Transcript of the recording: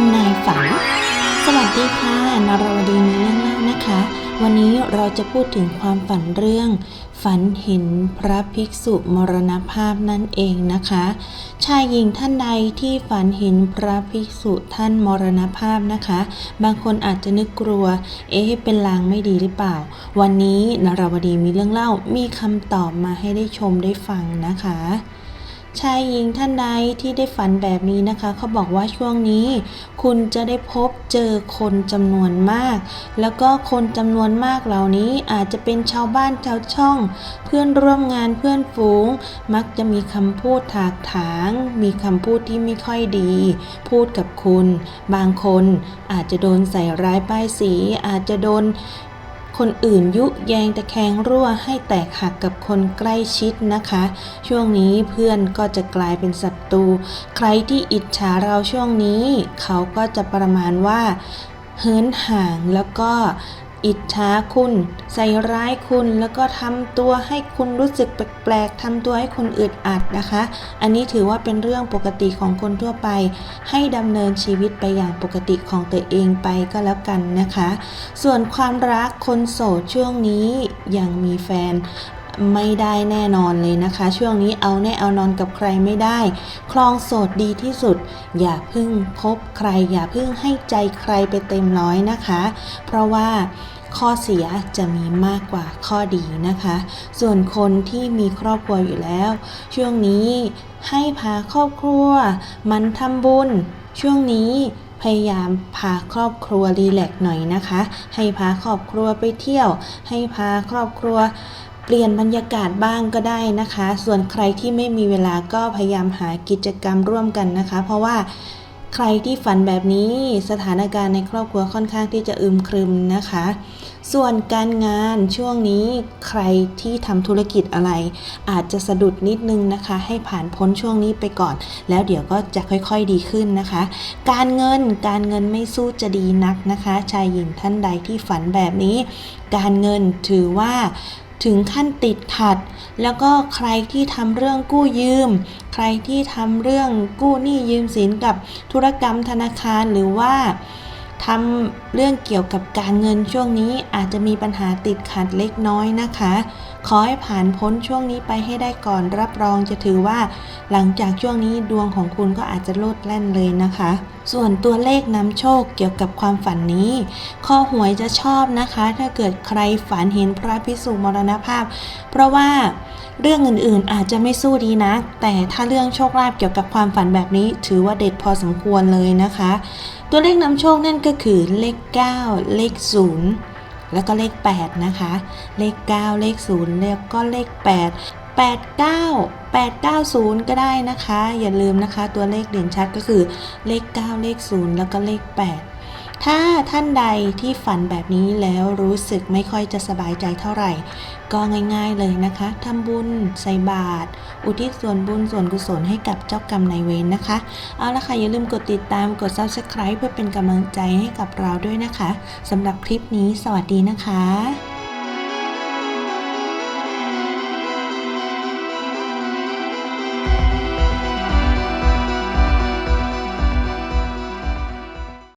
ทำนายฝัน สวัสดีค่ะนารวดีมีเรื่องเล่านะคะ วันนี้เราจะพูดถึงความฝันเรื่อง ฝันเห็นพระภิกษุมรณภาพนั่นเองนะคะ ชายหญิงท่านใดที่ฝันเห็นพระภิกษุท่านมรณภาพนะคะ บางคนอาจจะนึกกลัว เอ๊ะเป็นลางไม่ดีหรือเปล่า วันนี้นารวดีมีเรื่องเล่ามีคำตอบมาให้ได้ชมได้ฟังนะคะ ชายหญิงท่านใดที่ได้ฝันแบบนี้นะคะ เขาบอกว่าช่วงนี้ คุณจะได้พบเจอคนจำนวนมาก แล้วก็คนจำนวนมากเหล่านี้อาจจะเป็นชาวบ้านชาวช่อง เพื่อนร่วมงานเพื่อนฝูง มักจะมีคำพูดถากถาง มีคำพูดที่ไม่ค่อยดี พูดกับคุณ บางคนอาจจะโดนใส่ร้ายป้ายสี อาจจะโดน คนอื่นยุแยงตะแคงรั่วให้แตกหักกับคนใกล้ชิดนะคะ ช่วงนี้เพื่อนก็จะกลายเป็นศัตรู ใครที่อิจฉาเราช่วงนี้ เขาก็จะประมาณว่าเฮินห่างแล้วก็ อิจฉาคุณ ใส่ร้ายคุณ แล้วก็ทำตัวให้คุณรู้สึกแปลกๆทำตัวให้คุณอึดอัดนะคะ อันนี้ถือว่าเป็นเรื่องปกติของคนทั่วไป ให้ดำเนินชีวิตไปอย่างปกติของตัวเองไปก็แล้วกันนะคะ ส่วนความรักคนโสดช่วงนี้ยังมีแฟน ไม่ได้แน่นอนเลยนะคะ ช่วงนี้เอาแน่เอานอนกับใครไม่ได้ คลองโสดดีที่สุด อย่าพึ่งคบใคร อย่าพึ่งให้ใจใครไปเต็มร้อยนะคะ เพราะว่าข้อเสียจะมีมากกว่าข้อดีนะคะ ส่วนคนที่มีครอบครัวอยู่แล้ว ช่วงนี้ให้พาครอบครัว มันทำบุญ ช่วงนี้พยายามพาครอบครัวรีแลกซ์หน่อยนะคะ ให้พาครอบครัวไปเที่ยว ให้พาครอบครัว เปลี่ยนบรรยากาศบ้างก็ได้นะคะ ส่วนใครที่ไม่มีเวลาก็พยายามหากิจกรรมร่วมกันนะคะ เพราะว่าใครที่ฝันแบบนี้สถานการณ์ในครอบครัวค่อนข้างที่จะอึมครึมนะคะ ส่วนการงานช่วงนี้ใครที่ทำธุรกิจอะไร อาจจะสะดุดนิดนึงนะคะ ให้ผ่านพ้นช่วงนี้ไปก่อน แล้วเดี๋ยวก็จะค่อยๆดีขึ้นนะคะ การเงินการเงินไม่สู้จะดีนักนะคะ ชายหญิงท่านใดที่ฝันแบบนี้ การเงินถือว่า ถึงขั้นติดขัด แล้วก็ใครที่ทำเรื่องกู้ยืม ใครที่ทำเรื่องกู้หนี้ยืมสินกับธุรกรรมธนาคารหรือว่า ทำเรื่องเกี่ยวกับการเงินช่วงนี้อาจจะมีปัญหาติดขัดเล็กน้อยนะคะ ขอให้ผ่านพ้นช่วงนี้ไปให้ได้ก่อนรับรองจะถือว่า หลังจากช่วงนี้ดวงของคุณก็อาจจะโลดแล่นเลยนะคะ ส่วนตัวเลขนำโชคเกี่ยวกับความฝันนี้ ข้อหวยจะชอบนะคะ ถ้าเกิดใครฝันเห็นพระพิสุมรณภาพ เพราะว่าเรื่องอื่นๆอาจจะไม่สู้ดีนะ แต่ถ้าเรื่องโชคลาภเกี่ยวกับความฝันแบบนี้ ถือว่าเด็ดพอสมควรเลยนะคะตัวเลขนำโชคนั่นก็คือเลข 9 เลข 0 แล้วก็เลข 8 นะคะ เลข 9 เลข 0 แล้วก็เลข 8 89 890 ก็ได้นะคะ อย่าลืมนะคะ ตัวเลขเด่นชัดก็คือเลข 9 เลข 0 แล้วก็เลข 8 ถ้าท่านใดที่ฝันแบบนี้แล้วรู้สึกไม่ค่อยจะสบายใจเท่าไหร่ ก็ง่ายๆเลยนะคะทำบุญใส่บาตรอุทิศส่วนบุญส่วนกุศลให้กับเจ้ากรรมนายเวรนะคะ เอาละค่ะ อย่าลืมกดติดตามกด subscribe เพื่อเป็นกำลังใจให้กับเราด้วยนะคะสำหรับคลิปนี้สวัสดีนะคะ